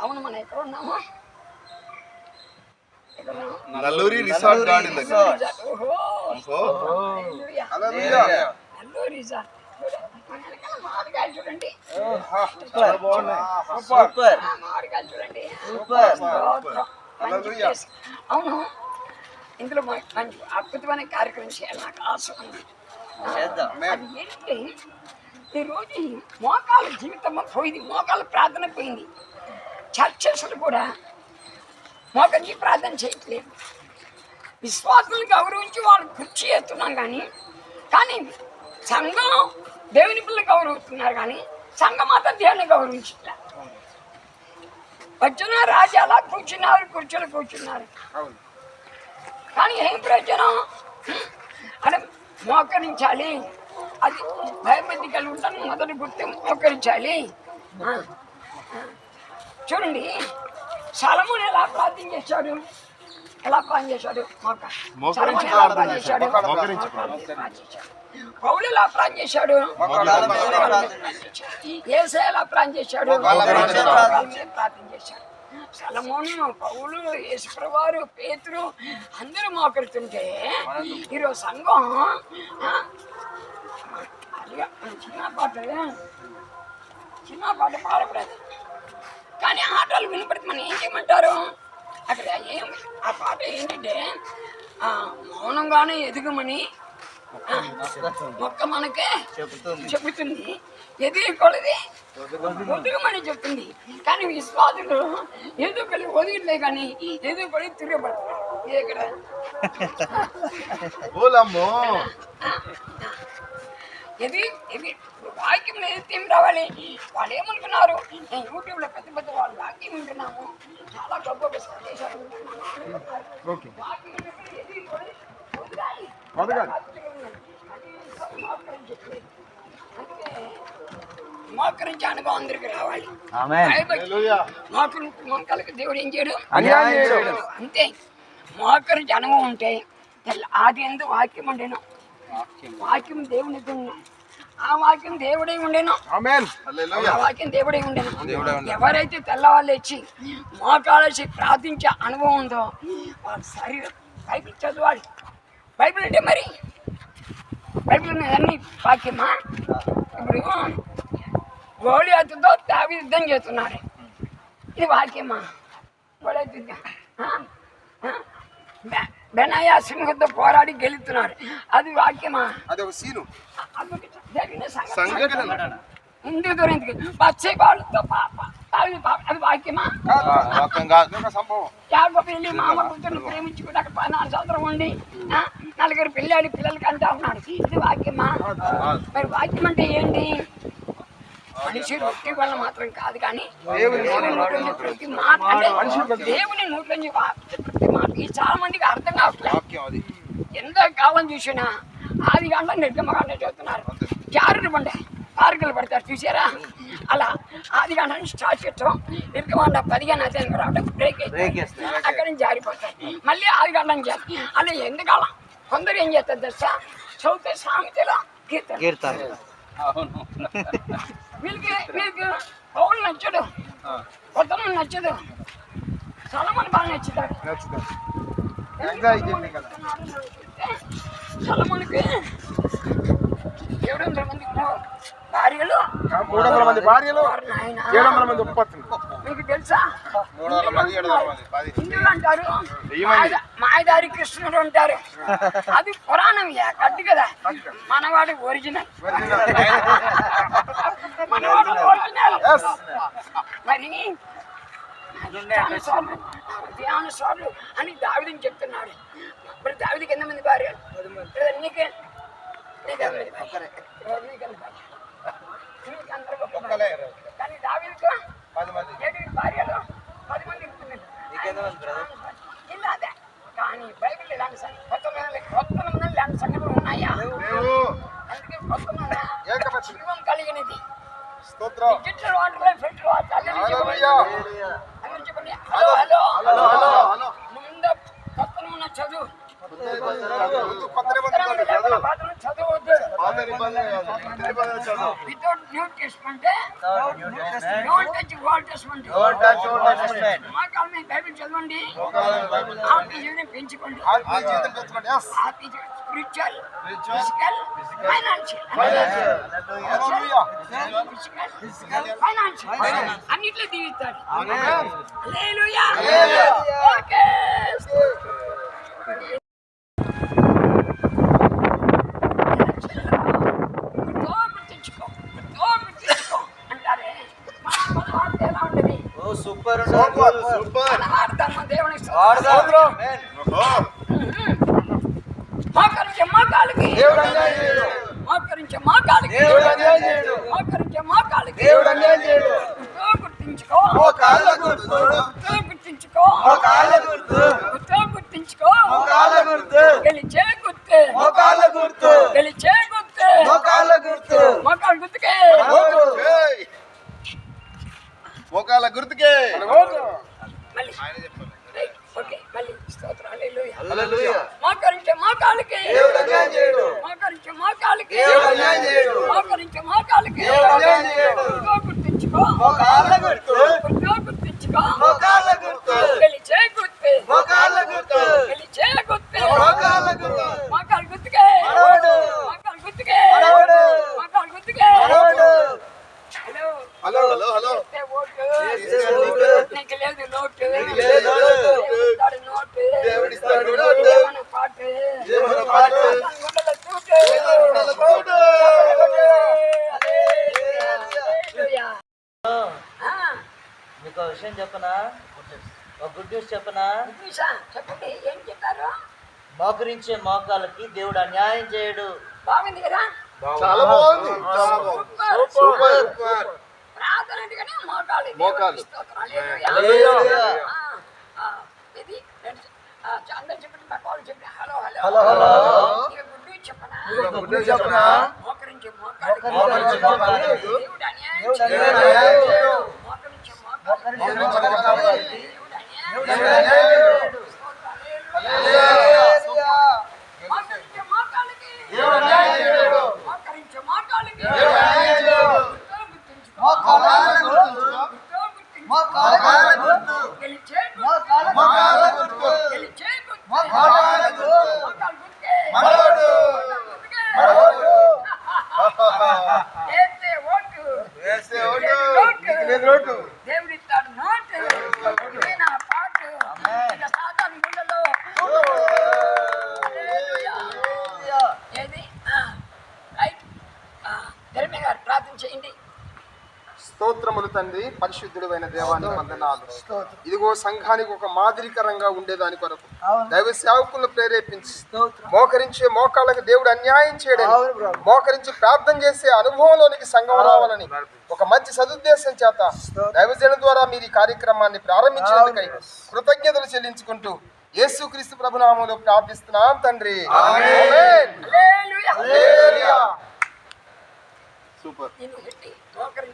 అవును మనం ఎక్కడ ఉన్నాము? నల్లూరి రిసార్ట్ గార్డెన్ దగ్గర. ఓహో. ఓహో. హల్లెలూయా. హల్లెలూయా. నల్లూరి రిసార్ట్. మన వెనకాల మామిడికాయలు చూడండి. చాలా బాగున్నాయి. సూపర్. ఆ మామిడికాయలు చూడండి. సూపర్. స్తోత్రం. మంచి హల్లెలూయా. ప్లేస్. అవును. ఇందులో మంచి అద్భుతమైన కార్యక్రమం చేయాలి నాకు ఆశ ఉంది. అది ఏంటి? ఈరోజు మోకాల జీవితం పోయింది. మోకాల ప్రార్థన పోయింది. చర్చస్లు కూడా మోకరించి ప్రార్థన చేయట్లేదు. విశ్వాసులను గౌరవించి వాళ్ళు కుర్చీ ఎత్తున్నాం కానీ కానీ సంఘం దేవుని పిల్లలు గౌరవిస్తున్నారు కానీ సంఘం మాత్రం దేవుని గౌరవించట్లే. వచ్చిన రాజు అలా కూర్చున్నారు కూర్చొని కూర్చున్నారు. కానీ ఏం ప్రయోజనం? అని మోకరించాలి. అది కలిగి ఉంటాను మొదటి గుర్తు మోకరించాలి. ఆ, ఆ. చూడండి సలముని ఎలా ప్రార్థన చేశాడు? ఎలా ప్రార్థన చేశాడు? ప్రార్థన చేశాడు. పౌలు ఎలా ప్రార్థన చేశాడు? ఏసే ఎలా ప్రార్థన చేశాడు? ప్రార్థన చేశాడు. సలమోను పౌలు యేసుప్రవారు పేతురు అందరూ మోకరుతుంటే ఈరోజు సంఘం ఆ, అదిగా చిన్న పాట చిన్న పాట పాడకూడదు కానీ ఆటలు వినపడితే మనం ఏం చేయమంటారు అక్కడ ఏం ఆ పాట ఏంటంటే ఆ, మౌనంగానే ఎదుగమని ఆ, మొక్క మనకే చెబుతుంది. ఎదిగకూడదు ఒదుగమని చెప్తుంది. కానీ విశ్వాసులు ఎదుగుకొని ఒదిగిలే కానీ ఎదుగుకొని తిరగబడతారు. ఇది ఇక్కడ? ఇది ఇది వాక్యం ఏం రావాలి? వాళ్ళు ఏమనుకున్నారు నేను యూట్యూబ్లో పెద్ద పెద్ద వాళ్ళు వాక్యం వింటున్నాము. చాలా గొప్ప గొప్ప ఓకే. వాక్యం మోకరించి అనుభవం అందరికి రావాలి. ఆమేన్. భయభక్తి. హల్లెలూయా. మోకరి మోకాలకి దేవుడు ఏం చేయడు. అంతే. మోకరించి అనుభవం ఉంటే తెల్ల- ఆది ఎందు వాక్యం ఉండేను. వాక్యం. దేవుని. ఆ వాక్యం దేవుడే ఉండేను. ఆమేన్. హల్లెలూయా. ఆ వాక్యం దేవుడే ఉండేను. ఎవరైతే తెల్లవాళ్ళు ఇచ్చి మోకాలేసి ప్రార్థించే అనుభవం ఉందో వాళ్ళ శరీరం బైబిల్ చదవాలి బైబిల్ అంటే మరి? బైబిల్ అన్ని వాక్యమా? ఇప్పుడు గోళియాతుతో దావి యుద్ధం చేస్తున్నారు. ఇది వాక్యమా? గోళియాతు బెనాయా సింహంతో పోరాడి గెలుతున్నారు అది వాక్యమా? అది ఒక సీను జరిగిన. సంఘటన. ఎందుకు దొరికి పచ్చే వాళ్ళతో పాప. అది వాక్యమా? సంభవం. యాగో పెళ్ళి మామ కూతురు ప్రేమించుకుంటే అక్కడ పద్నాలుగు సంవత్సరం ఉండి నలుగురు పిల్లాడి పిల్లలకి అంటా ఉన్నాడు ఇది వాక్యమా? మరి వాక్యం అంటే ఏంటి? మనిషి రొట్టి వల్ల మాత్రం కాదు కానీ దేవుని దేవుని నోటి నుంచి ప్రతి మాట అంటే దేవుని నోటి నుంచి వా- ప్రతి మాట ఈ చాలా మందికి అర్థం కావట్లేదు. ఎంత కాలం చూసినా ఆది గంట నిర్గమకాండ చదువుతున్నారు జారుడు పండే పార్కులు పడతారు చూసారా అలా ఆది నుంచి స్టార్ట్ చేస్తాం. నిర్గమాండ పదిహేను అధ్యాయం రావడం బ్రేక్ అక్కడి నుంచి జారిపోతాయి మళ్ళీ ఆది గంట నుంచి చేస్తాం. అలా ఎందుకాలం? కొందరు ఏం చేస్తారు తెలుసా? చదివితే సామెతలో కీర్తన. కీర్తన వీళ్ళకి వీళ్ళకి పౌలు నచ్చడు. కొత్త నచ్చదు సలమని బాగా నచ్చుతాడు. నచ్చుతుంది ఎంజాయ్ చేయండి కదా? సలమనికి ఏడు వందల మంది భార్యలు? మూడు వందల మంది భార్యలు ఏడు వందల మంది ఉపపత్తులు. మీకు తెలుసా? హిందువులు అంటారు. మాయదారి కృష్ణుడు అంటారు. అది పురాణం కట్టు కదా. మనవాడు ఒరిజినల్. మనవాడు ఒరిజినల్. మరి ధ్యానసార్లు అని దావిదని చెప్తున్నాడు. మరి దావిదికి ఎంతమంది భార్యలు? లేదా నీకే? నీకు డిజిటల్ వాటర్ ఫిల్టర్ వాటర్ అన్ని హల్లెలూయా. అందరూ చెప్పండి hello hello hello hello hello ముందు కొత్త నిబంధన చదువు without new testament old touch old testament మాకు మీ బైబిల్ చదవండి ఆత్మీయుని పెంచుకోండి spiritual physical financial physical financial అన్నిట్లో దీవిస్తాడు ఓకే సూపర్ సూపర్ సూపర్ ఆడదాం. మోకరించే మోకాలకి దేవుడు అన్యాయం చేయడు. మోకరించే మోకాలకి దేవుడు అన్యాయం చేయడు. మోకరించే మోకాలకి దేవుడు అన్యాయం చేయడు. గుర్తో గుర్తించుకో ఓ కాళ్ళ గుర్తు. గుర్తో గుర్తించుకో ఓ కాళ్ళ గుర్తు. గుర్తో గుర్తించుకో ఓ కాళ్ళ గుర్తు. గెలిచే గుర్తు ఓ కాళ్ళ గుర్తు. గెలిచే గుర్తు ఓ కాళ్ళ గుర్తు. మోకాలు గుర్తుకే ఓటు. మోకాల గుర్తుకే ఓటు. మళ్ళీ రైట్ ఓకే మళ్ళీ స్తోత్రం హల్లెలూయా. మోకరించే మోకాలకి దేవుడు అన్యాయం చేయడు. మోకరించే మోకాలకి దేవుడు అన్యాయం చేయడు. మోకరించే మోకాలకి దేవుడు అన్యాయం చేయడు. గుర్తో గుర్తించుకో గుర్తు. గుర్తించుకో గుర్తు ఓ కాళ్ళ గుర్తు. గెలిచే గుర్తు ఓ కాళ్ళ గుర్తు. మోకాలు గుర్తుకే మనవడు. మోకాలు గుర్తుకే మనవడు. మోకాలు గుర్తుకే మనవడు. హలో హలో హలో హలో చేస్తే ఓటు చేస్తే ఓటు. నీకు లేదు లోటు నీకు లేదు లోటు. దేవుడిస్తాడు నోటు దేవుడిస్తాడు నోటు. ఏమన్న పాటు ఏమన్న పాటు. గుండెల చూటు. గుండెల చూటు. హల్లెలూయా. ఆ, మీకు ఒక విషయం చెప్పనా? ఒక గుడ్ న్యూస్ చెప్పనా? చెప్పండి. ఏం చెప్పారు? మోకరించే మోకాలకి దేవుడు అన్యాయం చేయడు. బాగుంది కదా? చాలా బాగుంది. సూపర్. మోకాలు మోకాలు. దేవునికి స్తోత్రం. హల్లెలూయా. హల్లెలూయా. ఆ, ఆ, ఇది రెండు- ఆ, అందరు చెప్పండి పక్క వాళ్ళు చెప్పండి హలో హలో హలో, గుడ్డు చెప్పనా గుడ్డు చెప్పనా? మోకరించే మోకరించే దేవుడు అన్యాయం చేయడు. మోకరించే మోకరించే దేవుడు అన్యాయం చేయడు. హల్లెలూయా. మోకరించే మోకాలికి దేవుడు అన్యాయం చేయడు. మోకరించే మోకాలికి దేవుడు అన్యాయం చేయడు. గుర్తో గుర్తుంచుకో. మోకాళ్ళ గుర్తు. గుర్తో గుర్తుంచుకో. మోకాళ్ళ గుర్తు. గెలిచే గుర్తు. మోకాళ్ళ గుర్తు. గెలిచే గుర్తు. మోకాళ్ళ గుర్తు. మోకాలు గుర్తుకే. మనవడు. మోకాలు గుర్తుకే. మనవడు. వేస్తే ఓటు. వేస్తే ఓటు. లేదు నీకు లేదు లోటు. దేవుడిస్తాడు నోటు ఇదే నా పాటు ఇక సాతాను గుండెలో హల్లెలూయా. ఏది ఆ, రైట్ ఆ, ధర్మే గారు ప్రార్థన చేయండి స్తోత్రములు తండ్రి పరిశుద్ధుడు అయిన దేవానికి వందనాలు. ఇదిగో సంఘానికి ఒక మాదిరికరంగా ఉండేదాని కొరకు. దైవ సేవకులను ప్రేరేపించి మోకరించే మోకాళ్ళకి దేవుడు అన్యాయం చేయడని మోకరించి ప్రార్థన చేసే అనుభవంలోనికి సంఘం రావాలని ఒక మంచి సదుద్దేశం చేత దైవజన ద్వారా మీరు ఈ కార్యక్రమాన్ని ప్రారంభించినందుకై కృతజ్ఞతలు చెల్లించుకుంటూ యేసుక్రీస్తు ప్రభునామంలో ప్రార్థిస్తున్నాం తండ్రి. ఆమేన్.